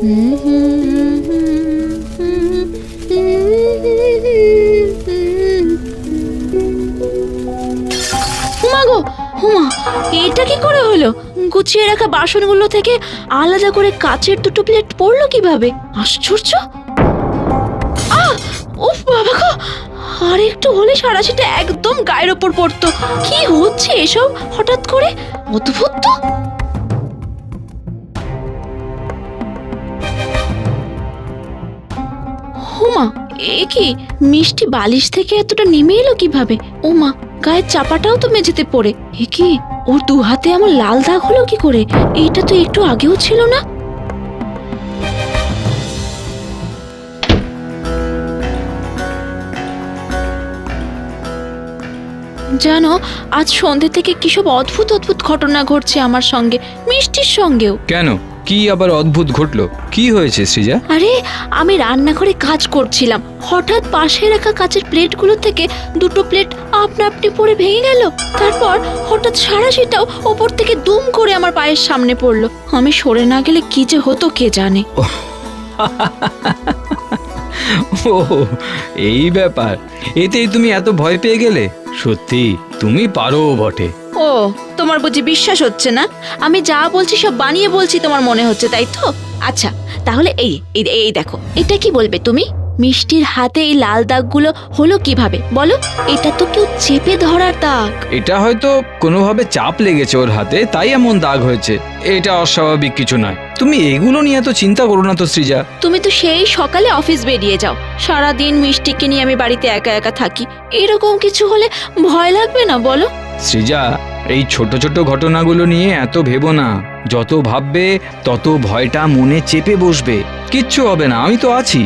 মাগো হুমা, এটা কি করে হলো? গুছিয়ে রাখা বাসনগুলো থেকে আলাদা করে কাচের দুটো প্লেট পড়ল কীভাবে? আশ্চর্য! উফ বাবা গো, আর একটু হলে সারাশিটা একদম গায়ের ওপর পড়তো। কি হচ্ছে এসব? হঠাৎ করে? অদ্ভুত তো! এ কি? মিষ্টি বালিশ থেকে এতটা নেমে এলো কীভাবে? ওমা, গায়ের চাপাটাও তো মেঝেতে পড়ে। এ কি? ওর দু হাতে এমন লাল দাগ হলো কি করে? এইটা তো একটু আগেও ছিল না? জানো, আজ সন্ধ্যে থেকে কিসব অদ্ভুত অদ্ভুত ঘটনা ঘটছে আমার সঙ্গে, মিষ্টির সঙ্গেও। কেন? কি আবার অদ্ভুত ঘটলো? কি হয়েছে সৃজা? আরে আমি রান্নাঘরে কাজ করছিলাম। হঠাৎ পাশে রাখা কাচের প্লেটগুলো থেকে দুটো প্লেট আপনা আপনি পড়ে ভেঙে গেল। তারপর হঠাৎ সারাশিটাও ওপর থেকে দুম করে আমার পায়ের সামনে পড়ল। আমি সরে না গেলে কি যে হতো কে জানে। ও এই ব্যাপার। এতেই তুমি এত ভয় পেয়ে গেলে? সত্যি তুমি পারো বটে। ও, তোমার বুঝি বিশ্বাস হচ্ছে না? আমি যা বলছি সব বানিয়ে বলছি তোমার মনে হচ্ছে, তাই তো? আচ্ছা তাহলে এই এই দেখো, এটা কি বলবে তুমি? মিষ্টির হাতে এই লাল দাগগুলো হলো কীভাবে? বলো এটা তো কেউ চেপে ধরার দাগ। এটা হয়তো কোনোভাবে চাপ লেগেছে ওর হাতে তাই এমন দাগ হয়েছে। এটা অস্বাভাবিক কিছু নয়। তুমি এগুলো নিয়ে এত চিন্তা করো না তো সৃজা। তুমি তো সেই সকালে অফিস বেরিয়ে যাও। সারা দিন মিষ্টিকে নিয়ে আমি বাড়িতে একা একা থাকি। এরকম কিছু হলে ভয় লাগবে না বলো। সৃজা এই ছোট ছোট ঘটনাগুলো নিয়ে এত ভেবো না। যত ভাববে তত ভয়টা মনে চেপে বসবে। কিচ্ছু হবে না আমি তো আছি।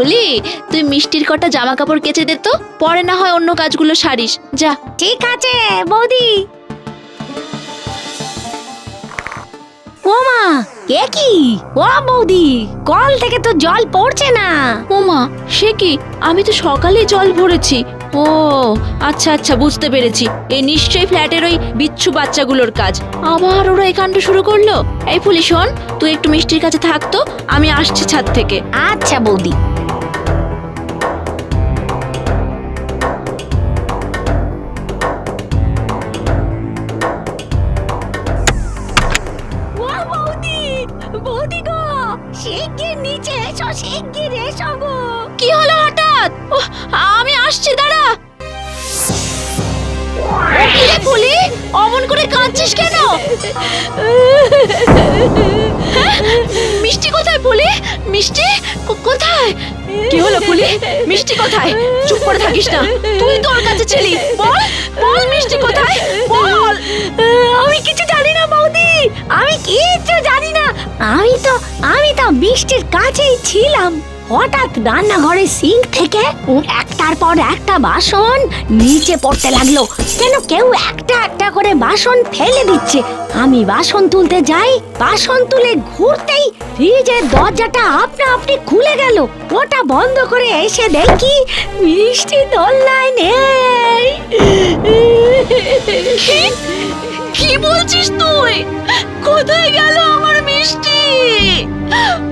ফুলি তুই মিষ্টির কটা জামা কাপড় কেচে দে তো পরে না হয় অন্য কাজগুলো সারিস। যা। ঠিক আছে বৌদি। ওমা কে কি? ও বৌদি কল থেকে তো জল পড়ছে না। ওমা সে কি? আমি তো সকালে জল ভরেছি। ও আচ্ছা আচ্ছা বুঝতে পেরেছি। এই নিশ্চয়ই ফ্ল্যাটের ওই বিচ্ছু বাচ্চাগুলোর কাজ। আবার ওরা এই কাণ্ড শুরু করল? এই ফুলি শোন তুই একটু মিষ্টির কাছে থাকতো আমি আসছি ছাদ থেকে। আচ্ছা বৌদি। মিষ্টি কোথায় ফুলি মিষ্টি? কোথায়? কি হলো ফুলি মিষ্টি কোথায়? চুপ করে থাকিস না। তুই তো ওর কাছে ছিলি। বল বল মিষ্টি কোথায়? বল। আমি কিছু জানি না বৌদি। আমি কিচ্ছু জানি না। আমি তো আমি তো বৃষ্টির কাছেই ছিলাম। হঠাৎ রান্নাঘরের সিঙ্ক থেকে একটার পর একটা বাসন নিচে পড়তে লাগল। যেন কেউ একটা করে বাসন ফেলে দিচ্ছে। আমি বাসন তুলতে যাই, বাসন তুলে ঘুরতেই ফ্রিজের দরজাটা আপনা আপনি খুলে গেল। ওটা বন্ধ করে এসে দেখি মিষ্টি দোলনায় নেই। কি? বলছিস তুই? কোথায় গেল আমার মিষ্টি?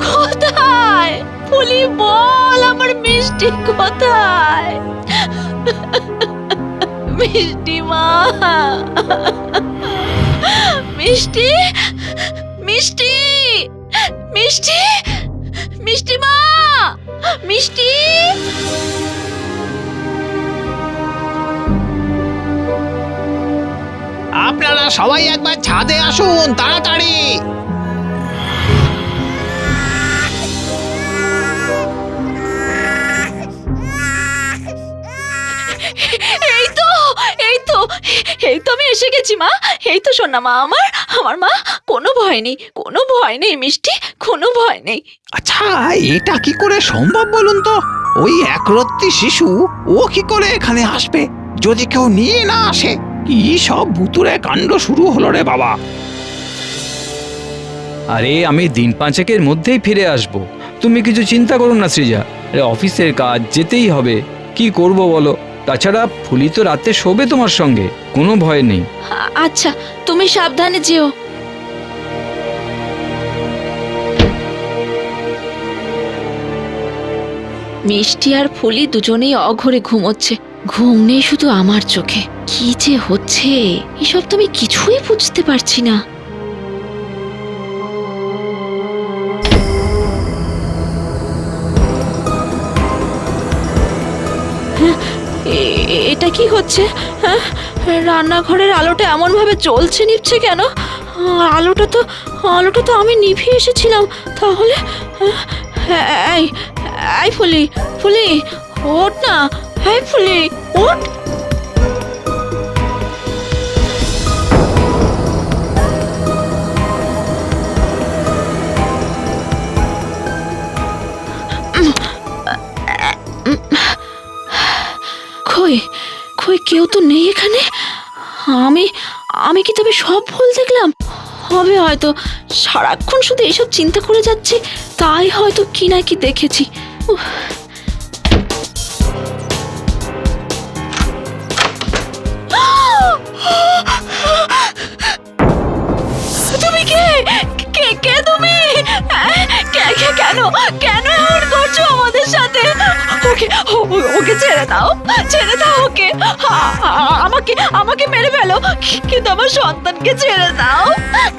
কোথায়? ফুলি বল আমার মিষ্টি কোথায়? মিষ্টি মা মিষ্টি? মিষ্টি? মিষ্টি? মিষ্টি মা মিষ্টি? আপনারা সবাই একবার ছাদে আসুন তাড়াতাড়ি। এই তো আমি এসে গেছি মা। এই তো শোন না মা আমার আমার মা কোনো ভয় নেই কোনো ভয় নেই মিষ্টি কোনো ভয় নেই। আচ্ছা এটা কি করে সম্ভব বলুন তো? ওই একরত্তি শিশু ও কি করে এখানে আসবে? যদি কেউ নিয়ে না আসে কি সব ভুতুরে কাণ্ড শুরু হলো রে বাবা। আরে আমি দিন পাঁচেকের মধ্যেই ফিরে আসব। তুমি কিছু চিন্তা করো না সৃজা। অফিসের কাজ যেতেই হবে। কি করব বলো? তাছাড়া ফুলি তো রাতে শোবে তোমার সঙ্গে, কোনো ভয় নেই। আচ্ছা তুমি সাবধানে যেও। মিষ্টি আর ফুলি দুজনেই অঘরে ঘুমোচ্ছে। ঘুম নেই শুধু আমার চোখে। কি যে হচ্ছে? এসব তো আমি কিছুই বুঝতে পারছি না। এটা কি হচ্ছে? হ্যাঁ? রান্নাঘরের আলোটা এমনভাবে জ্বলছে নিচ্ছে কেন? আলোটা তো আলোটা তো আমি নিভিয়ে এসেছিলাম। তাহলে? হ্যাঁ, ফুলি ফুলি ওঠ না। হ্যাঁ ফুলি ওঠ। তো নেই এখানে? আমি আমি কি তবে সব ভুল দেখলাম? হবে হয়তো সারাক্ষণ শুধু এসব চিন্তা করে যাচ্ছি তাই হয়তো কি না কি দেখেছি। তুমি কে? কে কে তুমি? আহ, কে কেন? কেন এমন করছ আমাদের সাথে? ওকে ওকে ছেড়ে দাও ছেড়ে দাও ওকে। আমাকে আমাকে মেরে ফেলো কিন্তু আমার সন্তানকে ছেড়ে দাও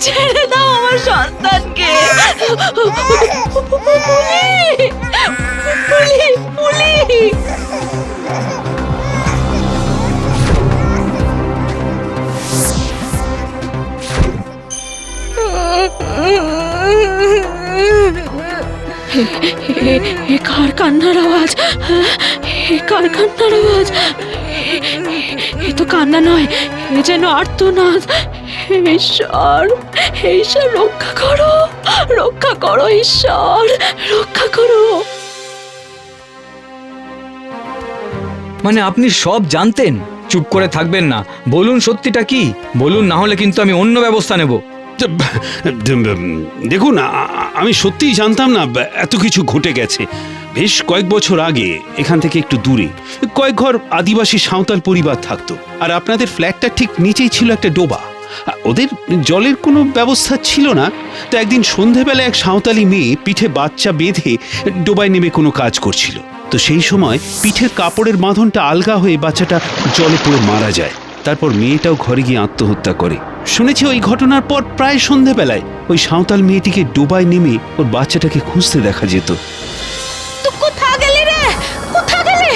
ছেড়ে দাও আমার সন্তানকে কার কান্নার আওয়াজ কার কান্নার আওয়াজ এ- তো কান্না নয় এ যেন আর্তনাদ। ঈশ্বর ঈশ্বর রক্ষা করো রক্ষা করো ঈশ্বর রক্ষা করো। মানে আপনি সব জানতেন? চুপ করে থাকবেন না। বলুন সত্যিটা কি? বলুন না হলে কিন্তু আমি অন্য ব্যবস্থা নেব। দেখুন আমি সত্যিই জানতাম না এত কিছু ঘটে গেছে। বেশ কয়েক বছর আগে এখান থেকে একটু দূরে কয়েক ঘর আদিবাসী সাঁওতাল পরিবার থাকতো। আর আপনাদের ফ্ল্যাটটা ঠিক নিচেই ছিল একটা ডোবা। ওদের জলের কোনো ব্যবস্থা ছিল না। তো একদিন সন্ধেবেলা এক সাঁওতালি মেয়ে পিঠে বাচ্চা বেঁধে ডোবায় নেমে কোনো কাজ করছিল। তো সেই সময় পিঠের কাপড়ের বাঁধনটা আলগা হয়ে বাচ্চাটা জলে পড়ে মারা যায়। তারপর মেয়েটাও ঘরে গিয়ে আত্মহত্যা করে। শুনেছি ওই ঘটনার পর প্রায় সন্ধেবেলায় ওই সাঁওতাল মেয়েটিকে ডোবায় নেমে ওর বাচ্চাটাকে খুঁজতে দেখা যেত। তো কোথা গেলি রে কোথা গেলি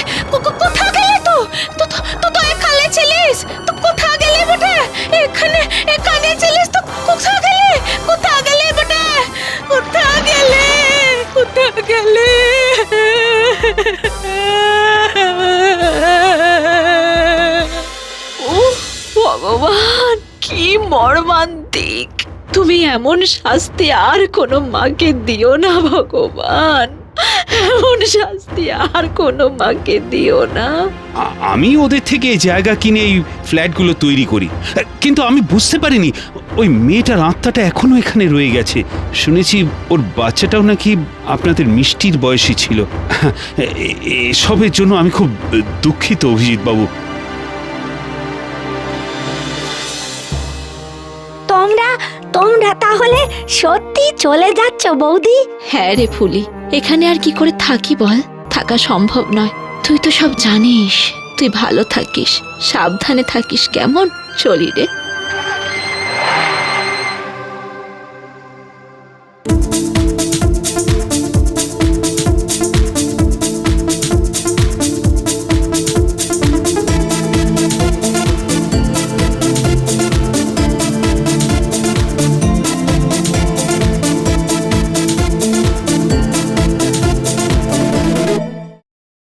কোথা গেলি তো- তো তো এখানে ছিলিস তো কোথা গেলি বেটা এখানে এখানে ছিলিস তো কোথা গেলি কোথা গেলি বেটা কোথা গেলি কোথা গেলি ও ভগবান, কি মর্মান্তিক। তুমি এমন শাস্তি আর কোনো মাকে দিও না ভগবান। এমন শাস্তি আর কোনো মাকে দিও না। আমি ওদের থেকে জায়গা কিনে এই ফ্ল্যাটগুলো তৈরি করি। কিন্তু আমি বুঝতে পারিনি, ওই মেয়েটার আত্মাটা এখনও এখানে রয়ে গেছে। শুনেছি ওর বাচ্চাটাও নাকি আপনাদের মিষ্টির বয়সী ছিল। এসবের জন্য আমি খুব দুঃখিত অভিজিৎ বাবু। সত্যি চলে যাচ্ছ বৌদি? হ্যাঁ রে ফুলি, এখানে আর কি করে থাকি বল? থাকা সম্ভব নয়। তুই তো সব জানিস, তুই ভালো থাকিস, সাবধানে থাকিস কেমন? চলি রে।